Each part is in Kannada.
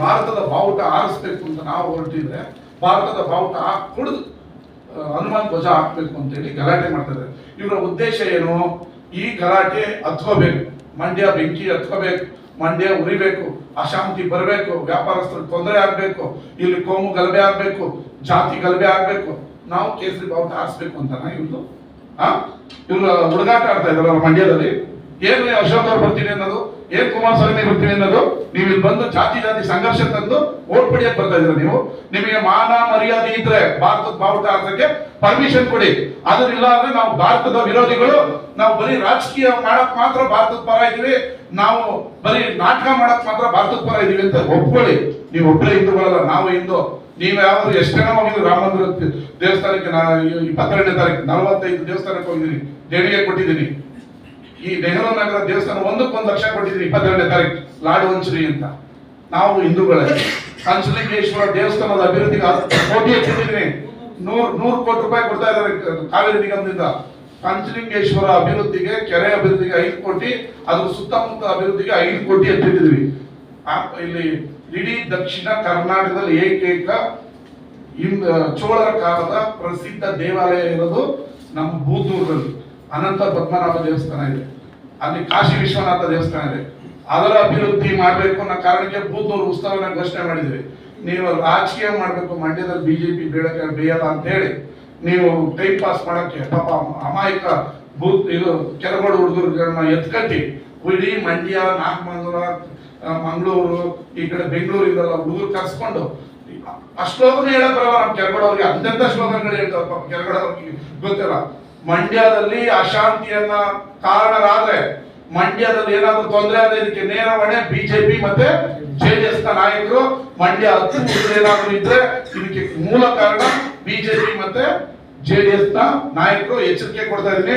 ಭಾರತದ ಬಾವುಟ ಆರಿಸ್ಬೇಕು ಅಂತ ನಾವು ಹೊರಟಿದ್ರೆ ಭಾರತದ ಬಾವುಟ ಕುಡಿದು ಹನುಮಾನ್ ಧ್ವಜ ಹಾಕ್ಬೇಕು ಅಂತೇಳಿ ಗಲಾಟೆ ಮಾಡ್ತಾರೆ ಇವರ ಉದ್ದೇಶ ಏನು? ಈ ಗಲಾಟೆ ಹತ್ಕೋಬೇಕು. ಮಂಡ್ಯ ಬೆಂಕಿ ಹತ್ಕೋಬೇಕು. ಮಂಡ್ಯ ಉರಿಬೇಕು. ಅಶಾಂತಿ ಬರಬೇಕು. ವ್ಯಾಪಾರಸ್ಥರು ತೊಂದರೆ ಆಗ್ಬೇಕು. ಇಲ್ಲಿ ಕೋಮು ಗಲಭೆ ಆಗ್ಬೇಕು. ಜಾತಿ ಗಲಭೆ ಆಗ್ಬೇಕು. ನಾವು ಕೇಸರಿ ಬಾವುಟ ಆರಿಸ್ಬೇಕು ಅಂತಾನ ಇವ್ರು ಇವ್ರು ಹುಡುಗಾಟ ಆಡ್ತಾ ಇದಾರೆ ಮಂಡ್ಯದಲ್ಲಿ. ಏನು ಅಶೋಕ್ ಅವ್ರು ಬರ್ತೀನಿ ಅನ್ನೋದು? ಏನ್ ಕುಮಾರಸ್ವಾಮಿ ಬರ್ತೀನಿ ಅನ್ನೋದು? ನೀವು ಇಲ್ಲಿ ಬಂದು ಜಾತಿ ಜಾತಿ ಸಂಘರ್ಷ ತಂದು ಓಟ್ ಪಡಿಯಕ್ ಬರ್ತಾ ಇದ್ದೀರಾ ನೀವು? ನಿಮಗೆ ಮಾನ ಮರ್ಯಾದೆ ಇದ್ರೆ ಭಾರತದ ಬಾವುಟ ಹಾಕಕ್ಕೆ ಪರ್ಮಿಷನ್ ಕೊಡಿ. ಅದ್ರ ಇಲ್ಲ ಅಂದ್ರೆ ನಾವು ಭಾರತದ ವಿರೋಧಿಗಳು, ನಾವು ಬರೀ ರಾಜಕೀಯ ಮಾಡಕ್ ಮಾತ್ರ ಭಾರತದ ಪರ ಇದೀವಿ ನಾವು ಬರೀ ನಾಟಕ ಮಾಡಕ್ ಮಾತ್ರ ಭಾರತದ ಪರ ಇದೀವಿ ಅಂತ ಒಪ್ಕೊಳ್ಳಿ. ನೀವು ಒಬ್ಬರೇ ಹಿಂದೂಗಳಲ್ಲ, ನಾವು ಇಂದು ನೀವು ಯಾವ್ದು ಎಷ್ಟು ಜನ ಹೋಗಿದ್ರು? ರಾಮ ಮಂದಿರ ದೇವಸ್ಥಾನಕ್ಕೆ ನಾ ಇಪ್ಪತ್ತೆರಡನೇ ತಾರೀಕು, ನಲವತ್ತೈದು ದೇವಸ್ಥಾನಕ್ಕೆ ಹೋಗಿದ್ದೀನಿ. ದೇಣಿಗೆ ಕೊಟ್ಟಿದ್ದೀನಿ. ಈ ನೆಹರು ನಗರ ದೇವಸ್ಥಾನ ಒಂದಕ್ಕೊಂದು ಲಕ್ಷ ಕೊಟ್ಟಿದ್ರು ಇಪ್ಪತ್ತೆರಡನೇ ತಾರೀಕು, ಲಾಡು ವಂಚರಿ ಅಂತ. ನಾವು ಹಿಂದೂಗಳೇ. ಕಂಚಲಿಂಗೇಶ್ವರ ದೇವಸ್ಥಾನದ ಅಭಿವೃದ್ಧಿಗೆ ಹತ್ತು ಕೋಟಿ ಹೆಚ್ಚಿದ್ದೀನಿ ನೂರ್, ನೂರು ಕೋಟಿ ರೂಪಾಯಿ ಕೊಡ್ತಾ ಇದ್ದಾರೆ ಕಾವೇರಿ ನಿಗಮದಿಂದ. ಪಂಚಲಿಂಗೇಶ್ವರ ಅಭಿವೃದ್ಧಿಗೆ, ಕೆರೆ ಅಭಿವೃದ್ಧಿಗೆ ಐದು ಕೋಟಿ ಅದ್ರ ಸುತ್ತಮುತ್ತ ಅಭಿವೃದ್ಧಿಗೆ ಐದು ಕೋಟಿ ಎತ್ತಿಟ್ಟಿದ್ವಿ ಇಲ್ಲಿ ಇಡೀ ದಕ್ಷಿಣ ಕರ್ನಾಟಕದಲ್ಲಿ ಏಕೈಕ ಚೋಳರ ಕಾಲದ ಪ್ರಸಿದ್ಧ ದೇವಾಲಯ ಇರೋದು ನಮ್ಮ ಬೂದೂರಲ್ಲಿ ಅನಂತ ಪದ್ಮನಾಭ ದೇವಸ್ಥಾನ ಇದೆ. ಅಲ್ಲಿ ಕಾಶಿ ವಿಶ್ವನಾಥ ದೇವಸ್ಥಾನ ಇದೆ. ಅದರ ಅಭಿವೃದ್ಧಿ ಮಾಡಬೇಕು ಅನ್ನೋ ಕಾರಣಕ್ಕೆ ಬೂದೂರು ಉತ್ಸವನ ಘೋಷಣೆ ಮಾಡಿದ್ರಿ ನೀವು ರಾಜಕೀಯ ಮಾಡಬೇಕು, ಮಂಡ್ಯದಲ್ಲಿ ಬಿಜೆಪಿ ಬೇಡಕ್ಕೆ ಬೇಯಲ್ಲ ಅಂತ ಹೇಳಿ ನೀವು ಟೈಮ್ ಪಾಸ್ ಮಾಡಕ್ಕೆ ಪಾಪ ಅಮಾಯಕ ಬೂತ್ ಇದು ಕೆರಗೋಡು ಹುಡುಗರುಗಳನ್ನ ಎತ್ಕಟ್ಟಿ ಇಡೀ ಮಂಡ್ಯ, ನಾಗಮಂಗಲ ಮಂಗಳೂರು, ಈ ಕಡೆ ಬೆಂಗಳೂರಿಂದೆಲ್ಲ ಹುಡುಗರು ಕರ್ಸ್ಕೊಂಡು ಆ ಶ್ಲೋಕನ ಹೇಳಕ್ ಬರಲ್ಲ ನಮ್ಮ ಕೆರಗಡವ್ರಿಗೆ ಅತ್ಯಂತ ಶ್ಲೋಕಗಳು ಹೇಳ್ತಾರೆ ಪಾಪ ಕೆರಗೋಡವ್ರಿಗೆ ಗೊತ್ತಿಲ್ಲ. ಮಂಡ್ಯದಲ್ಲಿ ಅಶಾಂತಿಯನ್ನ ಕಾರಣರಾದ್ರೆ ಮಂಡ್ಯದಲ್ಲಿ ಏನಾದ್ರು ತೊಂದರೆ ಆದ್ರೆ ಇದಕ್ಕೆ ನೇರ ಹೊಣೆ ಬಿಜೆಪಿ ಮತ್ತೆ ಜೆಡಿಎಸ್ನ ನಾಯಕರು ಮಂಡ್ಯ ಹತ್ತು ಏನಾದ್ರು ಇದ್ರೆ ಇದಕ್ಕೆ ಮೂಲ ಕಾರಣ ಬಿಜೆಪಿ ಮತ್ತೆ ಜೆಡಿಎಸ್ನ ನಾಯಕರು ಎಚ್ಚರಿಕೆ ಕೊಡ್ತಾ ಇದೀನಿ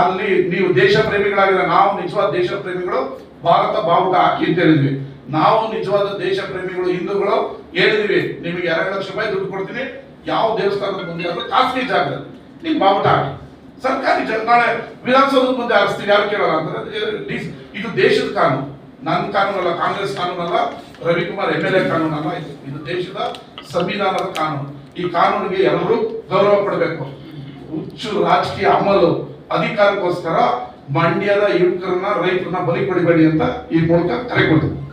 ಅಲ್ಲಿ ನೀವು ದೇಶ ಪ್ರೇಮಿಗಳಾಗಿದ್ರೆ ನಾವು ನಿಜವಾದ ದೇಶ ಪ್ರೇಮಿಗಳು ಭಾರತ ಬಾವುಟ ಹಾಕಿ ಅಂತ ಹೇಳಿದ್ವಿ. ನಾವು ನಿಜವಾದ ದೇಶ ಪ್ರೇಮಿಗಳು ಹಿಂದೂಗಳು ಹೇಳಿದ್ವಿ, ನಿಮಗೆ ಎರಡು ಲಕ್ಷ ರೂಪಾಯಿ ದುಡ್ಡು ಕೊಡ್ತೀನಿ. ಯಾವ ದೇವಸ್ಥಾನದ ಮುಂದೆ ಆದ್ರೂ ಖಾಸಗಿ ಜಾಗ ನೀವು ಬಾವುಟ ಹಾಕಿ. ಸರ್ಕಾರಿ ನಾಳೆ ವಿಧಾನಸೌಧದ ಮುಂದೆ ಹಾರಿಸ್ತೀವಿ ಯಾರು ಕೇಳಲ್ಲ ಅಂದ್ರೆ ಇದು- ದೇಶದ ಕಾನೂನು. ನನ್ನ ಕಾನೂನು ಅಲ್ಲ ಕಾಂಗ್ರೆಸ್ ಕಾನೂನು ಅಲ್ಲ ರವಿಕುಮಾರ್ ಎಂ ಎಲ್ ಎ ಕಾನೂನು ಅಲ್ಲ ಇದು ದೇಶದ ಸಂವಿಧಾನದ ಕಾನೂನು. ಈ ಕಾನೂನಿಗೆ ಎಲ್ಲರೂ ಗೌರವ ಪಡಬೇಕು. ಹುಚ್ಚು, ರಾಜಕೀಯ ಅಮಲು, ಅಧಿಕಾರಕ್ಕೋಸ್ಕರ ಮಂಡ್ಯದ ಯುವಕರನ್ನ, ರೈತರನ್ನ ಬಲಿ ಕೊಡಬೇಡಿ ಅಂತ ಈ ಮೂಲಕ ಕರೆ ಕೊಡ್ತೀನಿ.